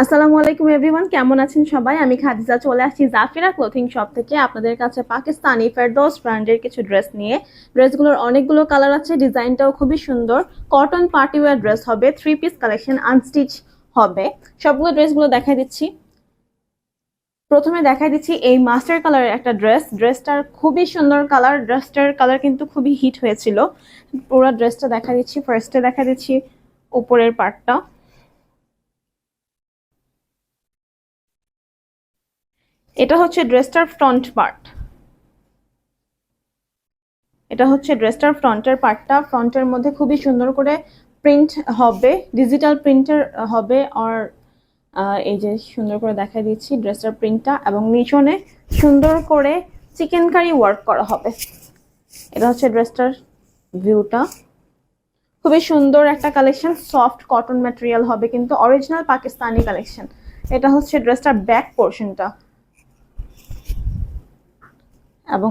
আসসালামু আলাইকুম এভরিওয়ান, কেমন আছেন সবাই? আমি খাদিজা চলে আসছি জাফিরা ক্লোথিং শপ থেকে আপনাদের কাছে পাকিস্তানি ফেরদৌস ব্র্যান্ডের কিছু ড্রেস নিয়ে। ড্রেসগুলোর অনেকগুলো কালার আছে, ডিজাইনটাও খুবই সুন্দর। কটন পার্টি ওয়্যার ড্রেস হবে থ্রি পিস কালেকশন আনস্টিচ হবে। সবগুলো ড্রেসগুলো দেখাই দিচ্ছি। প্রথমে দেখাই দিচ্ছি এই মাস্টার কালারের একটা ড্রেস। ড্রেসটার খুবই সুন্দর কালার, ড্রেসটার কালার কিন্তু খুবই হিট হয়েছিল। পুরো ড্রেসটা দেখা দিচ্ছি ফার্স্টে দেখা দিচ্ছি উপরের পার্টটা এটা হচ্ছে ড্রেসটার ফ্রন্ট পার্ট। এটা হচ্ছে ড্রেসটার ফ্রন্টের পার্টটা। ফ্রন্টের মধ্যে খুবই সুন্দর করে প্রিন্ট হবে, ডিজিটাল প্রিন্টার হবে, আর এই যে সুন্দর করে দেখা দিচ্ছি ড্রেসটার প্রিন্টটা, এবং নিচনে সুন্দর করে চিকেন কারি ওয়ার্ক করা হবে। এটা হচ্ছে ড্রেসটার ভিউটা। খুবই সুন্দর একটা কালেকশন, সফট কটন ম্যাটেরিয়াল হবে, কিন্তু অরিজিনাল পাকিস্তানি কালেকশন। এটা হচ্ছে ড্রেসটার ব্যাক পোর্শনটা। এবং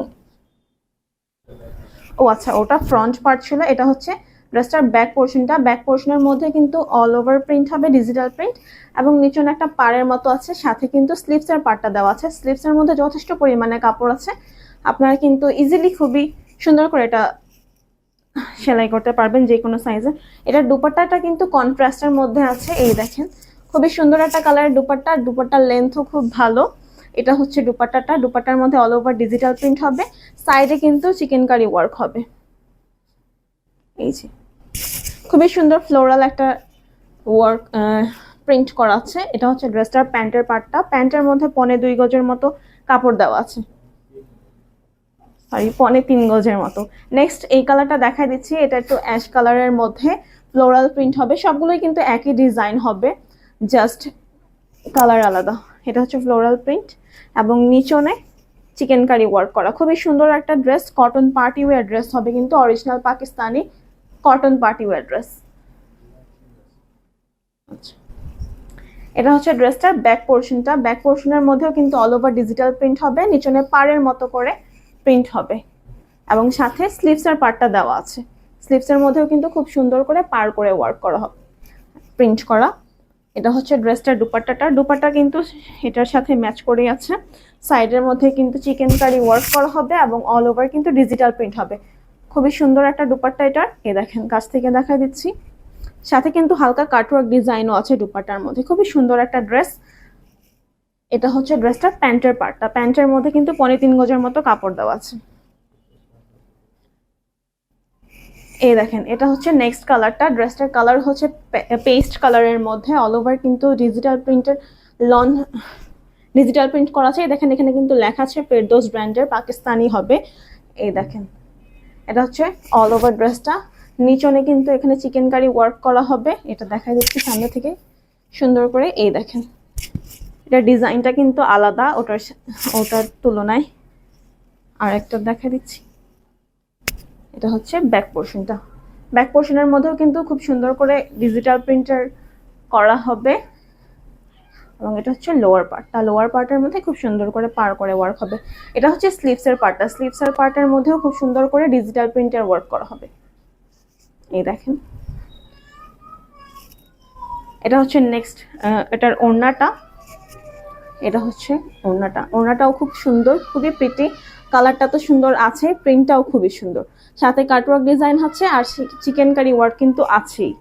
ও আচ্ছা ওটা ফ্রন্ট পার্ট ছিল, এটা হচ্ছে ড্রেসটার ব্যাক পোর্শনটা ব্যাক পোর্শনের মধ্যে কিন্তু অল ওভার প্রিন্ট হবে ডিজিটাল প্রিন্ট এবং নিচনে একটা পাড়ের মতো আছে, সাথে কিন্তু স্লিভসের পার্টটা দেওয়া আছে। স্লিভসের মধ্যে যথেষ্ট পরিমাণে কাপড় আছে। আপনারা কিন্তু ইজিলি খুবই সুন্দর করে এটা সেলাই করতে পারবেন যে কোনো সাইজে এটার দুপাট্টাটা কিন্তু কন্ট্রাস্টের মধ্যে আছে, এই দেখেন। খুবই সুন্দর একটা কালারের দুপাট্টা। দুপাট্টার লেন্থও খুব ভালো। এটা হচ্ছে দুপাট্টাটা। দুপাট্টার মধ্যে অল ওভার ডিজিটাল প্রিন্ট হবে। সাইডে কিন্তু চিকেন কারি ওয়ার্ক হবে। এই যে। খুবই সুন্দর ফ্লোরাল একটা ওয়ার্ক প্রিন্ট করা আছে। এটা হচ্ছে ড্রেসটার প্যান্টের পার্টটা প্যান্টের মধ্যে পনে দুই গজের মতো কাপড় দেওয়া আছে। সরি পনে তিন গজের মতো। নেক্সট এই কালারটা দেখা দিচ্ছি। এটা একটু অ্যাশ কালারের মধ্যে ফ্লোরাল প্রিন্ট হবে। সবগুলোই কিন্তু একই ডিজাইন হবে। জাস্ট কালার আলাদা। এটা হচ্ছে ফ্লোরাল প্রিন্ট এবং নিচনে চিকেন কারি ওয়ার্ক করা। খুবই সুন্দর একটা dress cotton party wear dress হবে কিন্তু original Pakistani cotton party wear dress এটা হচ্ছে ড্রেসটার ব্যাক পোর্শনটা ব্যাক পোর্শনের মধ্যেও কিন্তু অল ওভার ডিজিটাল প্রিন্ট হবে, নিচনে পাড়ের মতো করে প্রিন্ট হবে। এবং সাথে স্লিভসের পার্টটা দেওয়া আছে। স্লিভসের মধ্যেও কিন্তু খুব সুন্দর করে পার করে ওয়ার্ক করা হবে প্রিন্ট করা। এটা হচ্ছে ড্রেসটার দুপাট্টাটা। দুপাট্টা কিন্তু এটার সাথে ম্যাচ করে আছে। সাইডের মধ্যে কিন্তু চিকেন কারি ওয়ার্ক করা হবে এবং অল ওভার কিন্তু ডিজিটাল প্রিন্ট হবে। খুবই সুন্দর একটা দুপাট্টা এটার। এ দেখেন, কাছ থেকে দেখা দিচ্ছি। সাথে কিন্তু হালকা কাটওয়ার্ক ডিজাইনও আছে দুপাট্টার মধ্যে। খুবই সুন্দর একটা ড্রেস। এটা হচ্ছে ড্রেসটার প্যান্টের পার্টটা। প্যান্টের মধ্যে কিন্তু পনে তিন গজের মতো কাপড় দেওয়া আছে। এই দেখেন, এটা হচ্ছে নেক্সট কালারটা ড্রেসটার কালার হচ্ছে পেস্ট কালারের মধ্যে। অল ওভার কিন্তু ডিজিটাল প্রিন্টের লন ডিজিটাল প্রিন্ট করা আছে। এই দেখেন, এখানে কিন্তু লেখা আছে ফেরদোস ব্র্যান্ডের পাকিস্তানি হবে। এই দেখেন, এটা হচ্ছে অল ওভার ড্রেসটা নিচনে কিন্তু এখানে চিকেন কারি ওয়ার্ক করা হবে। এটা দেখা যাচ্ছে সামনে থেকে। সুন্দর করে এই দেখেন, এটা ডিজাইনটা কিন্তু আলাদা। ওটার ওটার তুলনায় আর একটা দেখা দিচ্ছি। এটা হচ্ছে ব্যাক পোর্শনটা ব্যাক পোর্শনের মধ্যেও কিন্তু খুব সুন্দর করে ডিজিটাল প্রিন্টার করা হবে। এবং এটা হচ্ছে লোয়ার পার্ট পার্টটা লোয়ার পার্টের মধ্যে খুব সুন্দর করে পার করে ওয়ার্ক হবে। এটা হচ্ছে স্লিভসের পার্টটা স্লিভসের পার্টের মধ্যেও খুব সুন্দর করে ডিজিটাল প্রিন্টার ওয়ার্ক করা হবে। এই দেখেন। এটা হচ্ছে নেক্সট এটার ওড়নাটা। এটা হচ্ছে ওড়নাটা। ওড়নাটাও খুব সুন্দর, খুবই প্রিটি কালারটা তো সুন্দর আছে প্রিন্টটাও খুবই সুন্দর। সাথে কাটওয়ার্ক ডিজাইন হচ্ছে আর চিকেন কারি ওয়ার্ক কিন্তু আছেই।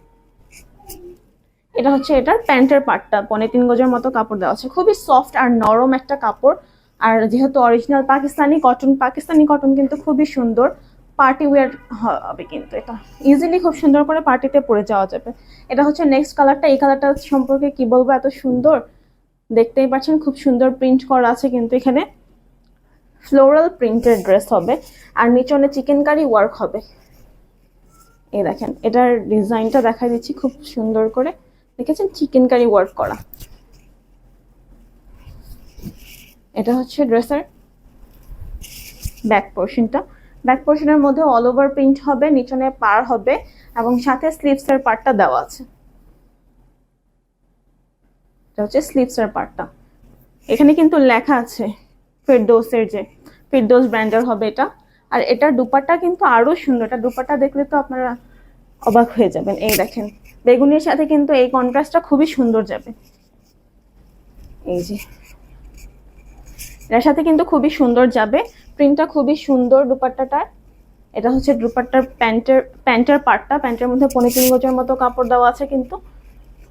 এটা হচ্ছে এটার প্যান্টের পার্টটা পনে তিন গজের মতো কাপড় দেওয়া আছে। খুবই সফট আর নরম একটা কাপড়। আর যেহেতু original Pakistani cotton Pakistani cotton কিন্তু খুবই সুন্দর। পার্টি ওয়ার হবে কিন্তু এটা। ইজিলি খুব সুন্দর করে পার্টিতে পরে যাওয়া যাবে। এটা হচ্ছে নেক্সট কালারটা এই কালারটা সম্পর্কে কি বলব? এত সুন্দর। দেখতেই পাচ্ছেন, খুব সুন্দর প্রিন্ট করা আছে কিন্তু এখানে। ফ্লোরাল প্রিন্টের ড্রেস হবে, আর নিচনে চিকেন কারি ওয়ার্ক হবে। এই দেখেন, এটার ডিজাইনটা দেখা দিচ্ছি খুব সুন্দর করে। দেখেছেন? চিকেন কারি ওয়ার্ক করা। এটা হচ্ছে ড্রেসের ব্যাক পোর্শনটা ব্যাক পোর্শনের মধ্যে অল ওভার প্রিন্ট হবে, নিচনে পার হবে, এবং সাথে স্লিভসের পার্টটা দেওয়া আছে। এটা হচ্ছে স্লিভসের পার্টটা এখানে কিন্তু লেখা আছে ফেরদোসের যে, ফেরদোস ব্র্যান্ডের হবে এটা। আর এটার দুপাট্টা কিন্তু আরও সুন্দর। এটা দুপাট্টা দেখলে তো আপনারা অবাক হয়ে যাবেন। এই দেখেন, বেগুনের সাথে কিন্তু এই কন্ট্রাস্টটা খুবই সুন্দর যাবে। এই যে, এটার সাথে কিন্তু খুবই সুন্দর যাবে। প্রিন্টটা খুবই সুন্দর দুপাট্টাটার। এটা হচ্ছে দুপাট্টার প্যান্টের প্যান্টের পার্টটা প্যান্টের মধ্যে পনেরো তিন গজের মতো কাপড় দেওয়া আছে কিন্তু।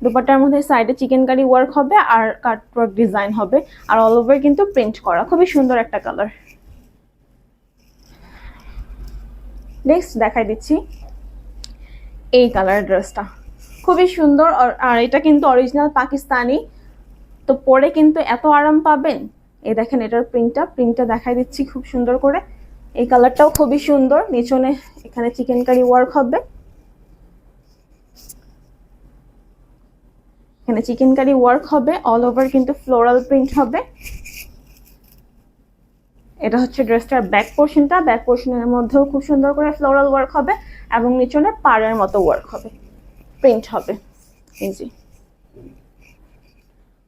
দুপাট্টার মধ্যে সাইডে চিকেন কারি ওয়ার্ক হবে আর কাট ওয়ার্ক ডিজাইন হবে। আর অল ওভার কিন্তু প্রিন্ট করা। খুবই সুন্দর একটা কালার নেক্সট দেখাই দিচ্ছি এই কালার ড্রেসটা খুবই সুন্দর আর এটা কিন্তু অরিজিনাল পাকিস্তানি। তো পরে কিন্তু এত আরাম পাবেন? এই দেখেন এটার প্রিন্টটা প্রিন্টটা দেখাই দিচ্ছি খুব সুন্দর করে। এই কালারটাও খুবই সুন্দর। নিচনে এখানে চিকেন কারি ওয়ার্ক হবে। এখানে চিকেন কারি ওয়ার্ক হবে অল ওভার কিন্তু ফ্লোরাল প্রিন্ট হবে। এটা হচ্ছে ড্রেসটার ব্যাক পোর্শনটা ব্যাক পোর্শনের মধ্যেও খুব সুন্দর করে ফ্লোরাল ওয়ার্ক হবে এবং নিচনে পাড়ের মতো ওয়ার্ক হবে। প্রিন্ট হবে। যে।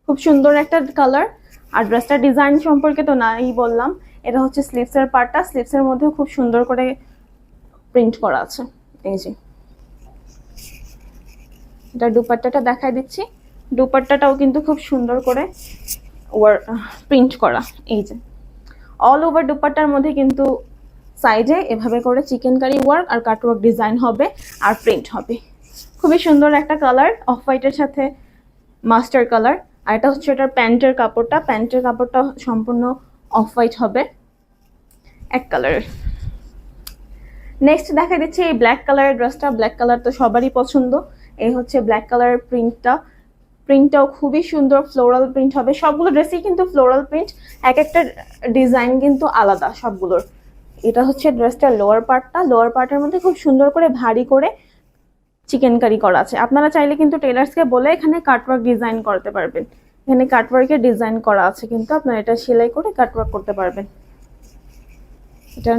খুব সুন্দর একটা কালার আর ড্রেসটার ডিজাইন সম্পর্কে তো নাই বললাম। এটা হচ্ছে স্লিভসের পার্টটা স্লিভসের মধ্যেও খুব সুন্দর করে প্রিন্ট করা আছে। এই এটা দুপাট্টাটা দেখাই দিচ্ছি। দুপাট্টাটাও কিন্তু খুব সুন্দর করে ওয়ার প্রিন্ট করা। এই যে অল ওভার দুপাট্টার মধ্যে কিন্তু সাইডে এভাবে করে চিকেন কারি ওয়ার্ক আর কাটওয়ার্ক ডিজাইন হবে আর প্রিন্ট হবে। খুবই সুন্দর একটা কালার অফ হোয়াইটের সাথে মাস্টার কালার আর এটা হচ্ছে এটার প্যান্টের কাপড়টা। প্যান্টের কাপড়টা সম্পূর্ণ অফ হোয়াইট হবে এক কালারের নেক্সট দেখা দিচ্ছে এই ব্ল্যাক কালারের ড্রেসটা ব্ল্যাক কালার তো সবারই পছন্দ। এই হচ্ছে ব্ল্যাক কালারের প্রিন্টটা প্রিন্টটাও খুবই সুন্দর ফ্লোরাল প্রিন্ট হবে। সবগুলো ড্রেসই কিন্তু ফ্লোরাল প্রিন্ট এক একটা ডিজাইন কিন্তু আলাদা সবগুলোর। এটা হচ্ছে ড্রেসটার লোয়ার পার্টটা লোয়ার পার্টের মধ্যে খুব সুন্দর করে ভারী করে চিকেন কারি করা আছে। আপনারা চাইলে কিন্তু টেলার্সকে বলে এখানে কাটওয়ার্ক ডিজাইন করতে পারবেন। এখানে কাটওয়ার্কের ডিজাইন করা আছে কিন্তু আপনারা এটা সেলাই করে কাটওয়ার্ক করতে পারবেন। এটা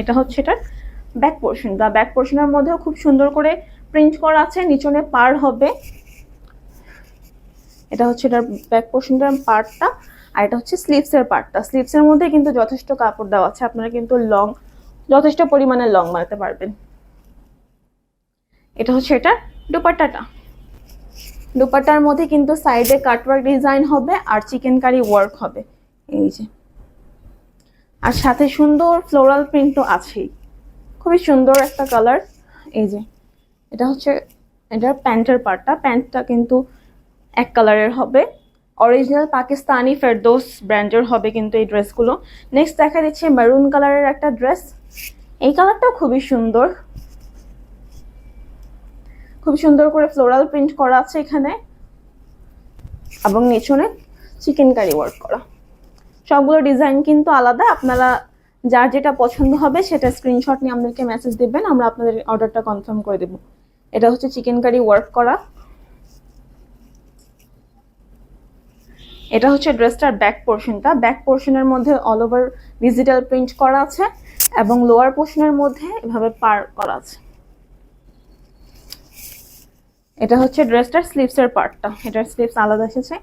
এটা হচ্ছে এটার ব্যাক পোর্শন বা ব্যাক পোর্শনের মধ্যেও খুব সুন্দর করে প্রিন্ট করা আছে, নিচনে পার হবে। এটা হচ্ছে এটার ব্যাক পোর্শনটার পার্টটা আর এটা হচ্ছে স্লিভসের পার্টটা স্লিভসের মধ্যে কিন্তু যথেষ্ট কাপড় দেওয়া আছে। আপনারা কিন্তু লং যথেষ্ট পরিমাণে লং বানাতে পারবেন। এটা হচ্ছে এটা দুপাট্টাটা। দুপাট্টার মধ্যে কিন্তু সাইডে কাটওয়ার্ক ডিজাইন হবে আর চিকেন কারি ওয়ার্ক হবে। এই যে। আর সাথে সুন্দর ফ্লোরাল প্রিন্টও আছেই খুবই সুন্দর একটা কালার এই যে। এটা হচ্ছে এটার প্যান্টের পার্টটা প্যান্টটা কিন্তু এক কালারের হবে। অরিজিনাল পাকিস্তানি ফেরদোস ব্র্যান্ডের হবে কিন্তু এই ড্রেসগুলো। নেক্সট দেখা দিচ্ছে মেরুন কালারের একটা ড্রেস। এই কালারটাও খুবই সুন্দর। খুব সুন্দর করে ফ্লোরাল প্রিন্ট করা আছে এখানে। এবং নিচনে চিকেন কারি ওয়ার্ক করা। সবগুলো ডিজাইন কিন্তু আলাদা। আপনারা যার যেটা পছন্দ হবে সেটা স্ক্রিনশট নিয়ে আমাদেরকে মেসেজ দিবেন। আমরা আপনাদের অর্ডারটা কনফার্ম করে দেব। এটা হচ্ছে চিকেন কারি ওয়ার্ক করা। এটা হচ্ছে ড্রেসটার ব্যাক পোর্শনটা। ব্যাক পোর্শনের মধ্যে অল ওভার ডিজিটাল প্রিন্ট করা আছে এবং লোয়ার পোর্শনের মধ্যে এভাবে পার করা আছে। এটা হচ্ছে ড্রেসটার স্লিভসের পার্টটা এটার স্লিভস আলাদা এসেছে।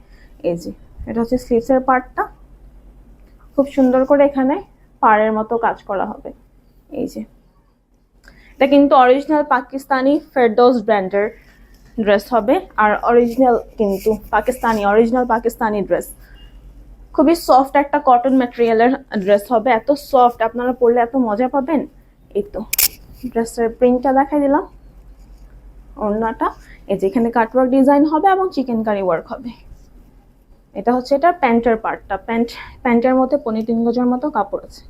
এই যে, এটা হচ্ছে স্লিভসের পার্টটা খুব সুন্দর করে এখানে পাড়ের মতো কাজ করা হবে। এই যে, এটা কিন্তু অরিজিনাল পাকিস্তানি ফেরদৌস ব্র্যান্ডের ড্রেস হবে, আর অরিজিনাল কিন্তু পাকিস্তানি অরিজিনাল পাকিস্তানি ড্রেস খুবই সফট একটা কটন ম্যাটেরিয়ালের ড্রেস হবে, এত সফট আপনারা পরলে এত মজা পাবেন। এই তো ড্রেসের প্রিন্টটা দেখাই দিলাম। ওড়নাটা, এই যে এখানে কাটওয়ার্ক ডিজাইন হবে এবং চিকেন কারি ওয়ার্ক হবে। এটা হচ্ছে এটা প্যান্টের পার্টটা প্যান্ট, প্যান্টের মধ্যে পনির তিন গজের মতো কাপড় আছে।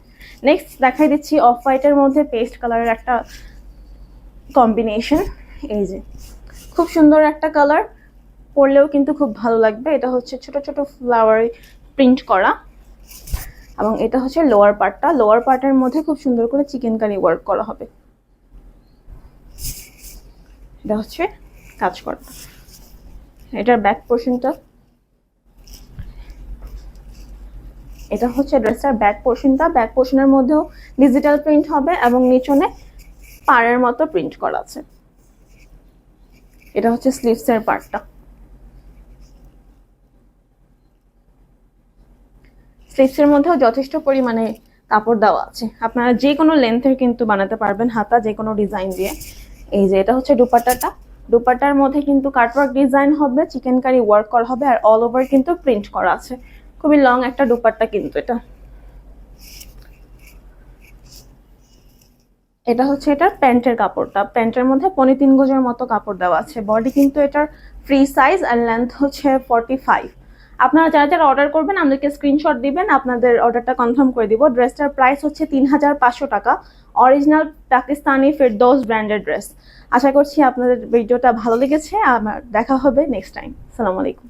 নেক্সট দেখাই দিচ্ছি অফ হোয়াইটের মধ্যে পেস্ট কালারের একটা কম্বিনেশন এই যে খুব সুন্দর একটা কালার পরলেও কিন্তু খুব ভালো লাগবে। এটা হচ্ছে ছোট ছোট ফ্লাওয়ার প্রিন্ট করা এবং এটা হচ্ছে লোয়ার পার্টটা লোয়ার পার্টের মধ্যে খুব সুন্দর করে চিকেন কারি ওয়ার্ক করা হবে। এটা হচ্ছে কাজ করা। এটার ব্যাক পোর্শনটা এটা হচ্ছে ড্রেসটার ব্যাক পোর্শনটা ব্যাক পোর্শনের মধ্যেও ডিজিটাল প্রিন্ট হবে এবং নিচনে পাড়ের মতো প্রিন্ট করা আছে। এটা হচ্ছে স্লিভসের পার্টটা স্লিভসের মধ্যেও যথেষ্ট পরিমাণে কাপড় দেওয়া আছে। আপনারা যে কোনো লেন্থের কিন্তু বানাতে পারবেন হাতা, যে কোনো ডিজাইন দিয়ে। এই যে, এটা হচ্ছে দুপাট্টাটা। দুপাট্টার মধ্যে কিন্তু কাটওয়ার্ক ডিজাইন হবে চিকেন কারি ওয়ার্ক করা হবে, আর অল ওভার কিন্তু প্রিন্ট করা আছে। খুবই লং একটা দুপাট্টা কিন্তু এটা। এটা হচ্ছে এটার প্যান্টের কাপড়টা। প্যান্টের মধ্যে পনি তিন গজের মতো কাপড় দেওয়া আছে। বডি কিন্তু এটার ফ্রি সাইজ আর লেন্থ হচ্ছে ফর্টি ফাইভ আপনারা যারা যারা অর্ডার করবেন, আমাদেরকে স্ক্রিনশট দিবেন, আপনাদের অর্ডারটা কনফার্ম করে দিব। ড্রেসটার প্রাইস হচ্ছে তিন হাজার পাঁচশো টাকা। অরিজিনাল পাকিস্তানি ফেরদৌস ব্র্যান্ডের ড্রেস আশা করছি আপনাদের ভিডিওটা ভালো লেগেছে। আমার দেখা হবে নেক্সট টাইম সালাম আলাইকুম।